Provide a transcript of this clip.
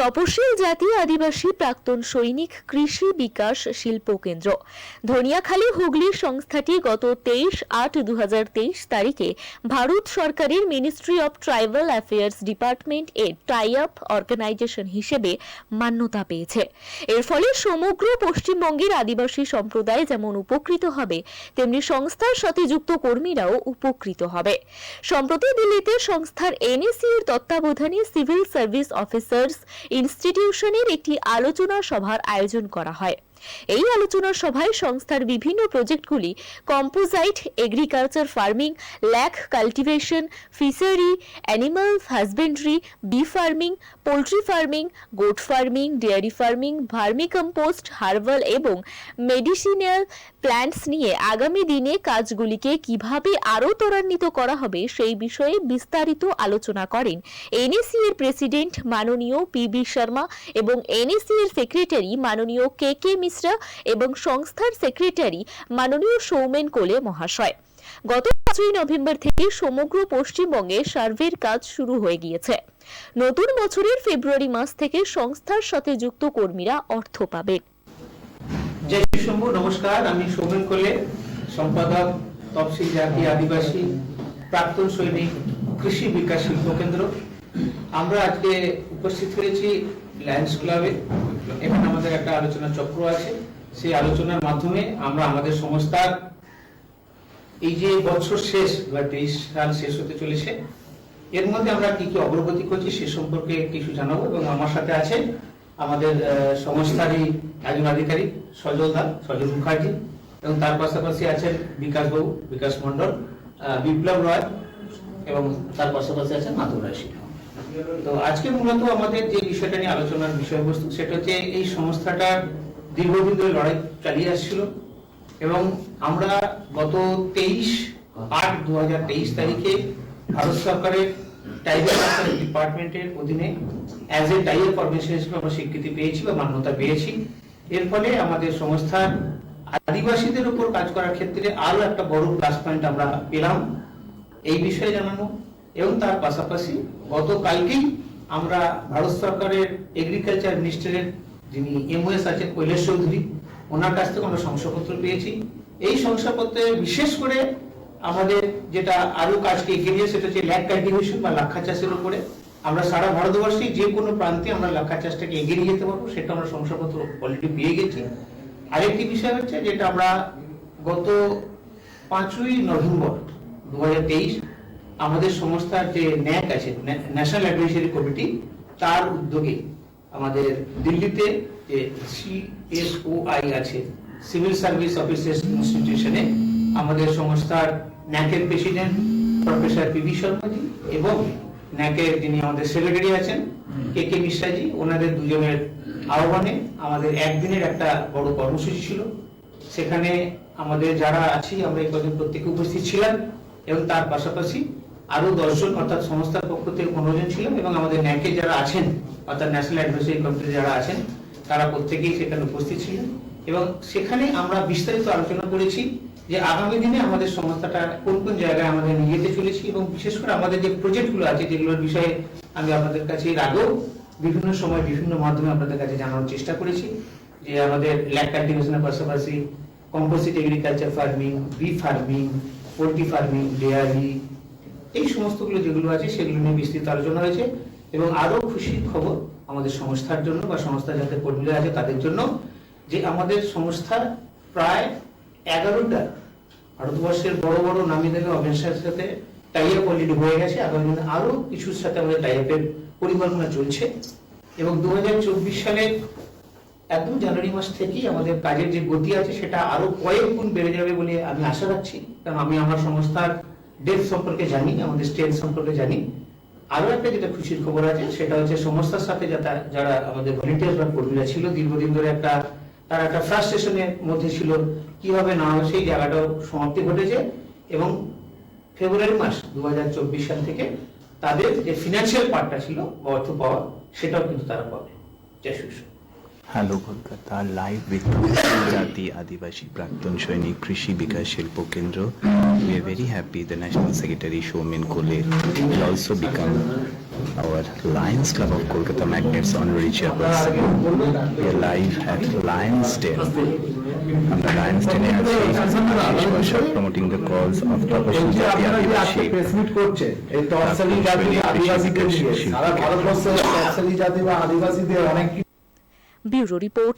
তপশিল জাতি আদিবাসী প্রাক্তন সৈনিক কৃষি বিকাশ শিল্প কেন্দ্র। ধনিয়াখালী হুগলি সংস্থাটি গত তেইশ আট দু তারিখে ভারত সরকারের ministry of tribal affairs department এর টাই আপ অর্গানাইজেশন হিসেবে মান্যতা পেয়েছে। এর ফলে সমগ্র পশ্চিমবঙ্গের আদিবাসী সম্প্রদায় যেমন উপকৃত হবে, তেমনি সংস্থার সাথে যুক্ত কর্মীরাও উপকৃত হবে। সম্প্রতি দিল্লিতে সংস্থার এনএসি এর তত্ত্বাবধানে সিভিল সার্ভিস অফিসার্স ইনস্টিটিউশনের একটি আলোচনা সভার আয়োজন করা হয়। এই আলোচনা সভায় সংস্থার বিভিন্ন প্রজেক্টগুলি composite agriculture farming lac cultivation fishery animal husbandry bee farming poultry farming goat farming dairy farming vermi compost herbal এবং মেডিসিনাল প্ল্যান্টস নিয়ে আগামী দিনে কাজগুলিকে কীভাবে আরও ত্বরান্বিত করা হবে সেই বিষয়ে বিস্তারিত আলোচনা করেন এনএসি এর প্রেসিডেন্ট মাননীয় পি বি শর্মা এবং এনএসি এর সেক্রেটারি মাননীয় কে কে মিশ্রা এবং সংস্থার সেক্রেটারি মাননীয় সৌমেন কোলে মহাশয়। গত পাঁচই নভেম্বর থেকে সমগ্র পশ্চিমবঙ্গে সার্ভের কাজ শুরু হয়ে গিয়েছে। নতুন বছরের ফেব্রুয়ারি মাস থেকে সংস্থার সাথে যুক্ত কর্মীরা অর্থ পাবেন। জয় শম্ভু, নমস্কার। আমি সৌমেন কোলে, সম্পাদক, তফসিল জাতি, আদিবাসী, প্রাক্তন সৈনিক, কৃষি বিকাশ শিল্প কেন্দ্র। আমরা আজকে উপস্থিত হয়েছি লায়ন্স ক্লাবে এখানে আমাদের একটা আলোচনা চক্র আছে। সেই আলোচনার মাধ্যমে আমরা আমাদের সংস্থার এই যে বছর শেষ বা তেইশ সাল শেষ হতে চলেছে, এর মধ্যে আমরা কি কি অগ্রগতি করছি সে সম্পর্কে কিছু জানাব এবং আমার সাথে আছে আমাদের সংস্থারই একজন আধিকারিক, সজল দা, সজল মুখার্জি এবং তার পাশাপাশি আছেন বিকাশ বাবু, বিকাশ মন্ডল বিপ্লব রয় এবং তার পাশাপাশি আছেন রায়। সিংহ তো আজকে মূলত আমাদের যে বিষয়টা নিয়ে আলোচনার বিষয়বস্তু, সেটা হচ্ছে এই সংস্থাটা দীর্ঘদিন ধরে লড়াই চালিয়ে আসছিল এবং আমরা গত তেইশ আট দু তারিখে ভারত সরকারের টাইগার ডিপার্টমেন্টের অধীনে অ্যাজ এ টাইগার অর্গানাইজেশন হিসেবে আমরা স্বীকৃতি পেয়েছি বা মান্যতা পেয়েছি। এর ফলে আমাদের সংস্থার আদিবাসীদের উপর কাজ করার ক্ষেত্রে আরও একটা বড় প্লাস পয়েন্ট আমরা পেলাম। এই বিষয়ে জানানো এবং তার পাশাপাশি গতকালকেই আমরা ভারত সরকারের এগ্রিকালচার মিনিস্টারের যিনি এমওএস আছেন কৈলাস চৌধুরী, ওনার কাছ থেকে আমরা শংসাপত্র পেয়েছি। এই শংসাপত্রে বিশেষ করে আমাদের যেটা আরও কাজকে এগিয়ে নিয়ে সেটা হচ্ছে ল্যাক কাল্টিভেশন বা লাক্ষা চাষের উপরে। আমরা সারা ভারতবর্ষে যে কোনো প্রান্তে আমরা লাক্ষা চাষটাকে এগিয়ে নিয়ে যেতে পারব, সেটা আমরা শংসাপত্র অলরেডি পেয়ে গেছি। আরেকটি বিষয় হচ্ছে যেটা আমরা গত পাঁচই নভেম্বর দু হাজার তেইশ আমাদের সংস্থার যে ন্যাক আছে ন্যাশনাল অ্যাডভাইসারি কমিটি তার উদ্যোগে আমাদের দিল্লিতে যে সিএসওআই আছে সিভিল সার্ভিস অফিসার্স ইনস্টিটিউশনে আমাদের সংস্থার ন্যাকের president professor P V Sharmaji এবং ন্যাকের যিনি আমাদের সেক্রেটারি আছেন কে কে মিশ্রাজি ওনাদের দুজনের আহ্বানে আমাদের একদিনের একটা বড় কর্মসূচি ছিল। সেখানে আমাদের যারা আছি আমরা এই কদিন প্রত্যেকে উপস্থিত ছিলাম এবং তার পাশাপাশি আরও দশজন অর্থাৎ সংস্থার পক্ষ থেকে পনেরো জন ছিলাম এবং আমাদের ন্যাকে যারা আছেন, অর্থাৎ ন্যাশনাল অ্যাডভাইসারি কমিটি যারা আছেন, তারা প্রত্যেকেই সেখানে উপস্থিত ছিলেন। এবং সেখানে আমরা বিস্তারিত আলোচনা করেছি যে আগামী দিনে আমাদের সংস্থাটা কোন কোন জায়গায় আমাদের নিয়ে যেতে চলেছি এবং বিশেষ করে আমাদের যে প্রজেক্টগুলো আছে যেগুলোর বিষয়ে আমি আপনাদের কাছে এর আগেও বিভিন্ন সময় বিভিন্ন মাধ্যমে আপনাদের কাছে জানানোর চেষ্টা করেছি। যে আমাদের ল্যাক কাল্টিভেশনের পাশাপাশি composite agriculture farming, bee farming, poultry farming, dairy এই সমস্তগুলো যেগুলো আছে, সেগুলো নিয়ে বিস্তৃত আলোচনা হয়েছে এবং আরও খুশির খবর আমাদের সংস্থার জন্য বা সংস্থা যাতে কর্মীরা আছে তাদের জন্য যে আমাদের সংস্থার প্রায় এগারোটা ভারতবর্ষের বড় বড় নামি দামি অর্গানাইজেশনের সাথে টাইআপ অলরেডি হয়ে গেছে। আগামী দিনে আরও কিছুর সাথে আমাদের টাইআপের পরিকল্পনা চলছে এবং দু হাজার চব্বিশ সালের একদম জানুয়ারি মাস থেকেই আমাদের কাজের যে গতি আছে সেটা আরও কয়েক গুণ বেড়ে যাবে বলে আমি আশা রাখছি। কারণ আমি আমার সংস্থার ডেট সম্পর্কে জানি, আমাদের স্টেট সম্পর্কে জানি। আরও একটা যেটা খুশির খবর আছে, সেটা হচ্ছে সংস্থার সাথে যারা আমাদের ভলেন্টিয়ার বা কর্মীরা ছিল, দীর্ঘদিন ধরে একটা তারা একটা ফ্রাস্ট্রেশনের মধ্যে ছিল, কি হবে না হবে সেই জায়গাটাও সমাপ্তি ঘটেছে। এবং ফেব্রুয়ারি মাস দু হাজার চব্বিশ সাল থেকে তাদের যে ফিনান্সিয়াল পার্টটা ছিল অর্থ পাওয়া, সেটাও কিন্তু তারা পাবে। জয়। হ্যালো কলকাতা লাইভ উইথ জাতি আদিবাসী প্রাক্তন সৈনিক কৃষি বিকাশ শিল্প কেন্দ্র। We are very happy the national secretary Soumen Kole will also become our Lions Club of Kolkata Magnets honorary chairperson. We are live at Lions Den. আমরা লায়ন্স টেনে আছি বিশেষ প্রমোটিং দ্য কজ অফ তপশিল এই যে জাতি আপনারা যে আদিবাসী আজকে প্রেস মিট করছেন এই তফসিলি জাতি বা আদিবাসীদের নিয়ে। সারা ভারতবর্ষে তফসিলি জাতি বা আদিবাসীদের অনেক ব্যুরো রিপোর্ট